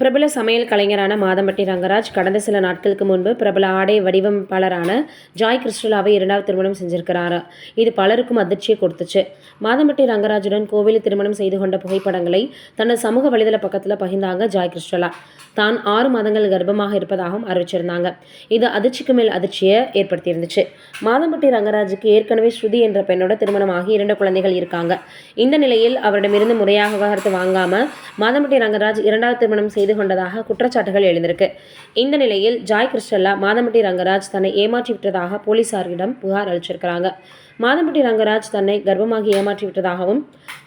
பிரபல சமையல் கலைஞரான மாதம்பட்டி ரங்கராஜ் கடந்த சில நாட்களுக்கு முன்பு பிரபல ஆடை வடிவமைப்பாளரான ஜாய் கிறிஸ்டலாவை இரண்டாவது திருமணம் செஞ்சிருக்கிறாரு. இது பலருக்கும் அதிர்ச்சியை கொடுத்துச்சு. மாதம்பட்டி ரங்கராஜுடன் கோவிலில் திருமணம் செய்து கொண்ட புகைப்படங்களை தனது சமூக வலைதள பக்கத்தில் பகிர்ந்தாங்க ஜாய் கிறிஸ்டலா. தான் ஆறு மாதங்கள் கர்ப்பமாக இருப்பதாகவும் அறிவிச்சிருந்தாங்க. இது அதிர்ச்சிக்கு மேல் அதிர்ச்சியை ஏற்படுத்தியிருந்துச்சு. மாதம்பட்டி ரங்கராஜுக்கு ஏற்கனவே ஸ்ருதி என்ற பெண்ணோட திருமணமாகி இரண்டு குழந்தைகள் இருக்காங்க. இந்த நிலையில் அவரிடமிருந்து முறையாக விவகாரத்து வாங்காம மாதம்பட்டி ரங்கராஜ் இரண்டாவது திருமணம் செய்து செய்து கொண்டதாக குற்றச்சாட்டுகள் எழுந்திருக்கு. இந்த நிலையில் ஜாய் கிருஷ்ணல்லா மாதம்பட்டி ரங்கராஜ் தன்னை ஏமாற்றி விட்டதாக போலீசாரிடம் புகார் அளிச்சிருக்கிறாங்க. மாதம்பட்டி ரங்கராஜ் தன்னை கர்ப்பமாகி ஏமாற்றி விட்டதாகவும்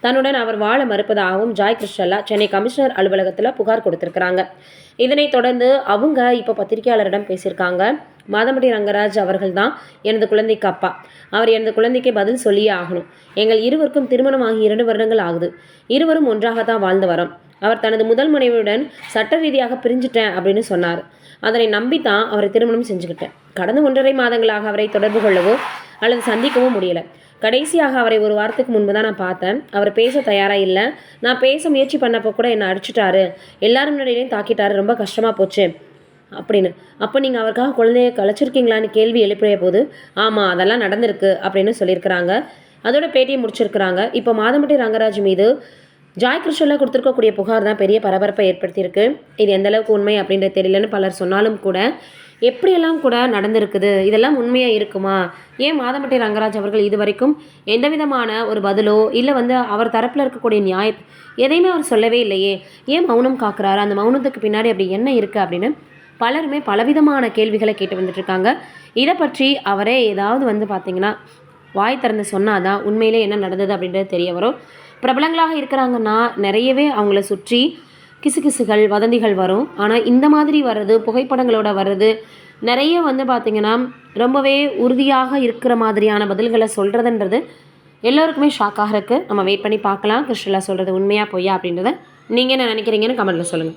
தன்னுடன் அவர் வாழ மறுப்பதாகவும் ஜாய் கிருஷ்ணல்லா சென்னை கமிஷனர் அலுவலகத்தில் புகார் கொடுத்திருக்கிறாங்க. இதனைத் தொடர்ந்து அவங்க இப்போ பத்திரிகையாளரிடம் பேசியிருக்காங்க. மாதம்பட்டி ரங்கராஜ் அவர்கள் தான் எனது குழந்தைக்கு அப்பா. அவர் எனது குழந்தைக்கு பதில் சொல்லியே ஆகணும். எங்கள் இருவருக்கும் திருமணமாகி இரண்டு வருடங்கள் ஆகுது. இருவரும் ஒன்றாக தான் வாழ்ந்து வரோம். அவர் தனது முதல் மனைவியுடன் சட்ட ரீதியாக பிரிஞ்சிட்டேன் அப்படின்னு சொன்னார். அதனை நம்பி தான் அவரை திருமணம் செஞ்சுக்கிட்டேன். கடந்த ஒன்றரை மாதங்களாக அவரை தொடர்பு கொள்ளவோ அல்லது சந்திக்கவோ முடியல. கடைசியாக அவரை ஒரு வாரத்துக்கு முன்பு தான் நான் பார்த்தேன். அவர் பேச தயாராக இல்லை. நான் பேச முயற்சி பண்ணப்போ கூட என்னை அடிச்சிட்டாரு. எல்லாரும் முன்னாடியிலையும் தாக்கிட்டாரு. ரொம்ப கஷ்டமாக போச்சு அப்படின்னு. அப்போ நீங்கள் அவருக்காக குழந்தைய கலைச்சிருக்கீங்களான்னு கேள்வி எழுப்பிய போது ஆமாம் அதெல்லாம் நடந்திருக்கு அப்படின்னு சொல்லியிருக்கிறாங்க. அதோட பேட்டியை முடிச்சிருக்கிறாங்க. இப்போ மாதம்பட்டி ரங்கராஜ் மீது ஜாய் கிருஷ்ணனில் கொடுத்துருக்கக்கூடிய புகார் தான் பெரிய பரபரப்பை ஏற்படுத்தியிருக்கு. இது எந்தளவுக்கு உண்மை அப்படின்றது தெரியலன்னு பலர் சொன்னாலும் கூட எப்படியெல்லாம் கூட நடந்திருக்குது? இதெல்லாம் உண்மையாக இருக்குமா? ஏன் மாதம்பட்டி ரங்கராஜ் அவர்கள் இது வரைக்கும் எந்த விதமான ஒரு பதிலோ இல்லை வந்து அவர் தரப்பில் இருக்கக்கூடிய நியாய எதையுமே அவர் சொல்லவே இல்லையே. ஏன் மௌனம் காக்குறாரு? அந்த மௌனத்துக்கு பின்னாடி அப்படி என்ன இருக்குது அப்படின்னு பலருமே பலவிதமான கேள்விகளை கேட்டு வந்துட்டுருக்காங்க. இதை பற்றி அவரே ஏதாவது வந்து பார்த்திங்கன்னா வாய் திறந்து சொன்னாதான் உண்மையிலே என்ன நடந்தது அப்படின்றது தெரிய வரும். பிரபலங்களாக இருக்கிறாங்கன்னா நிறையவே அவங்கள சுற்றி கிசுகிசுகள் வதந்திகள் வரும். ஆனால் இந்த மாதிரி வர்றது புகைப்படங்களோட வர்றது நிறைய வந்து பார்த்திங்கன்னா ரொம்பவே உறுதியாக இருக்கிற மாதிரியான பதில்களை சொல்கிறதுன்றது எல்லோருக்குமே ஷாக்காக இருக்குது நம்ம வெயிட் பண்ணி பார்க்கலாம். கிருஷ்ணலா சொல்கிறது உண்மையாக பொய்யா அப்படின்றத நீங்கள் என்ன நினைக்கிறீங்கன்னு கமெண்ட்டில் சொல்லுங்கள்